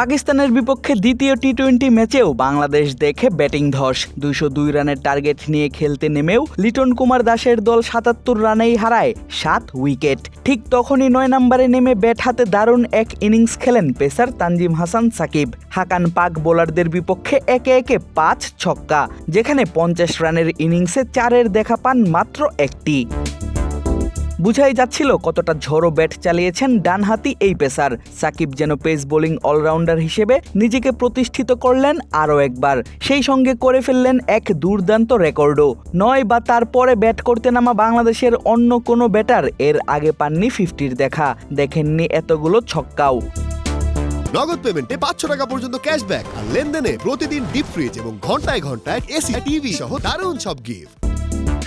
পাকিস্তানের বিপক্ষে দ্বিতীয় টি টোয়েন্টি ম্যাচেও বাংলাদেশ দেখে ব্যাটিং ধস। দুইশো দুই রানের টার্গেট নিয়ে খেলতে নেমেও লিটন কুমার দাসের দল সাতাত্তর রানেই হারায় সাত উইকেট। ঠিক তখনই নয় নম্বরে নেমে ব্যাট হাতে দারুণ এক ইনিংস খেলেন পেসার তানজিম হাসান সাকিব। হাকান পাক বোলারদের বিপক্ষে একে একে পাঁচ ছক্কা, যেখানে পঞ্চাশ রানের ইনিংসে চারের দেখা পান মাত্র একটি। বুঝাই যাচ্ছিল কতটা ঝড়ো ব্যাট চালিয়েছেন ডানহাতি এই পেসার। সাকিব যেন পেস বোলিং অলরাউন্ডার হিসেবে নিজেকে প্রতিষ্ঠিত করলেন আরও একবার। সেই সঙ্গে করে ফেললেন এক দুর্দান্ত রেকর্ডও। নয় বা তারপরে ব্যাট করতে নামা বাংলাদেশের অন্য কোনো ব্যাটার এর আগে পাননি ফিফটির দেখা। দেখেননি এতগুলো ছক্কাও। নগদ পেমেন্টে পাঁচশো টাকা পর্যন্ত ক্যাশব্যাক আর লেনদেনে প্রতিদিন ডিপ ফ্রিজ এবং ঘন্টায় ঘন্টায় এসি, টিভি সহ দারুণ সব গিফট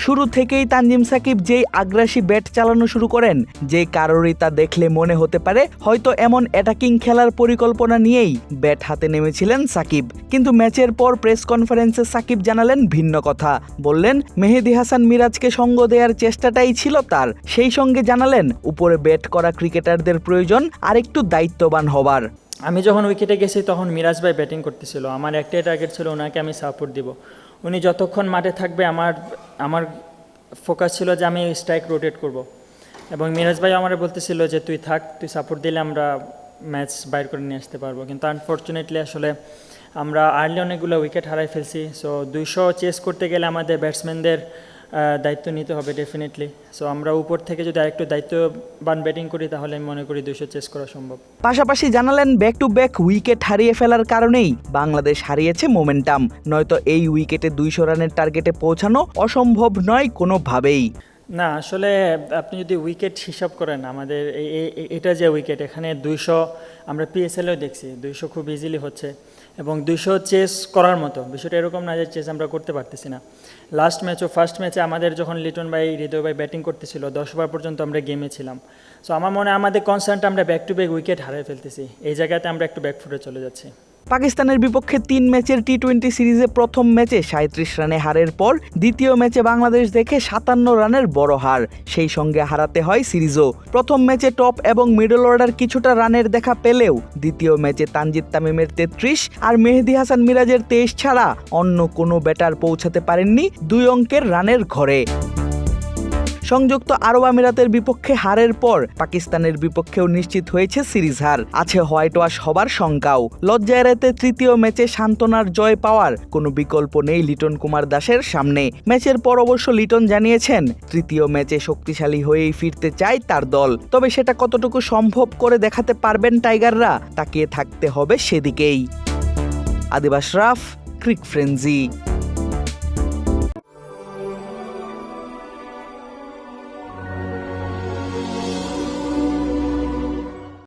শুরু থেকেই তানজিম সাকিব যেই আগ্রাসী ব্যাট চালানো শুরু করেন, যে কারোরই তা দেখলে মনে হতে পারে হয়তো এমন অ্যাটাকিং খেলার পরিকল্পনা নিয়েই ব্যাট হাতে নেমেছিলেন সাকিব। কিন্তু ম্যাচের পর প্রেস কনফারেন্সে সাকিব জানালেন ভিন্ন কথা। বললেন, মেহেদি হাসান মিরাজকে সঙ্গ দেওয়ার চেষ্টাটাই ছিল তার। সেই সঙ্গে জানালেন, উপরে ব্যাট করা ক্রিকেটারদের প্রয়োজন আরেকটু দায়িত্ববান হবার আমি যখন উইকেটে গেছি তখন মিরাজ ভাই ব্যাটিং করতেছিল। আমার একটাই টার্গেট ছিল ওনাকে আমি সাপোর্ট দিব। উনি যতক্ষণ মাঠে থাকবে, আমার আমার ফোকাস ছিল যে আমি স্ট্রাইক রোটেট করব। এবং মিরাজ ভাই আমার বলতেছিল যে, তুই থাক, তুই সাপোর্ট দিলে আমরা ম্যাচ বাইর করে নিয়ে আসতে পারব। কিন্তু আনফর্চুনেটলি আসলে আমরা আর্লি অনেকগুলো উইকেট হারাই ফেলছি। সো দুইশো চেস করতে গেলে আমাদের ব্যাটসম্যানদের দায়িত্ব নিতে হবে ডেফিনেটলি সো আমরা উপর থেকে যদি আরেকটু দায়িত্ববান ব্যাটিং করি, তাহলে আমি মনে করি দুশো চেস করা সম্ভব। পাশাপাশি জানালেন ব্যাক টু ব্যাক উইকেট হারিয়ে ফেলার কারণেই বাংলাদেশ হারিয়েছে মোমেন্টাম নয়তো এই উইকেটে দুইশো রানের টার্গেটে পৌঁছানো অসম্ভব নয় কোনোভাবেই। না, আসলে আপনি যদি উইকেট হিসাব করেন, আমাদের এটা যে উইকেট এখানে দুইশো, আমরা পিএসএলও দেখছি, দুইশো খুব ইজিলি হচ্ছে এবং দুইশো চেস করার মতো, বিষয়টা এরকম না যে চেস আমরা করতে পারতেছি না। লাস্ট ম্যাচও ফার্স্ট ম্যাচে আমাদের যখন লিটন ভাই, হৃদয় ভাই ব্যাটিং করতেছিল, দশ ওভার পর্যন্ত আমরা গেমে ছিলাম। সো আমার মনে আমাদের কনসার্নটা আমরা ব্যাক টু ব্যাক উইকেট হারিয়ে ফেলতেছি, এই জায়গাতে আমরা একটু ব্যাকফুটে চলে যাচ্ছি। পাকিস্তানের বিপক্ষে তিন ম্যাচের টি টোয়েন্টি সিরিজে প্রথম ম্যাচে সাঁত্রিশ রানে হারের পর দ্বিতীয় ম্যাচে বাংলাদেশ দেখে সাতান্ন রানের বড় হার। সেই সঙ্গে হারাতে হয় সিরিজও। প্রথম ম্যাচে টপ এবং মিডল অর্ডার কিছুটা রানের দেখা পেলেও দ্বিতীয় ম্যাচে তানজিদ তামিমের তেত্রিশ আর মেহেদি হাসান মিরাজের তেইশ ছাড়া অন্য কোনো ব্যাটার পৌঁছাতে পারেননি দুই অঙ্কের রানের ঘরে। সংযুক্ত আরব আমিরাতের বিপক্ষে হারের পর পাকিস্তানের বিপক্ষেও নিশ্চিত হয়েছে সিরিজ হার। আছে হোয়াইট ওয়াশ হবার শঙ্কাও। লজ্জা এড়াতে তৃতীয় ম্যাচে সান্ত্বনার জয় পাওয়ার কোনো বিকল্প নেই লিটন কুমার দাসের সামনে। ম্যাচের পর অবশ্য লিটন জানিয়েছেন, তৃতীয় ম্যাচে শক্তিশালী হয়েই ফিরতে চায় তার দল। তবে সেটা কতটুকু সম্ভব করে দেখাতে পারবেন টাইগাররা, তাকিয়ে থাকতে হবে সেদিকেই। আদিবাস রাফ, ক্রিক ফ্রেন্জি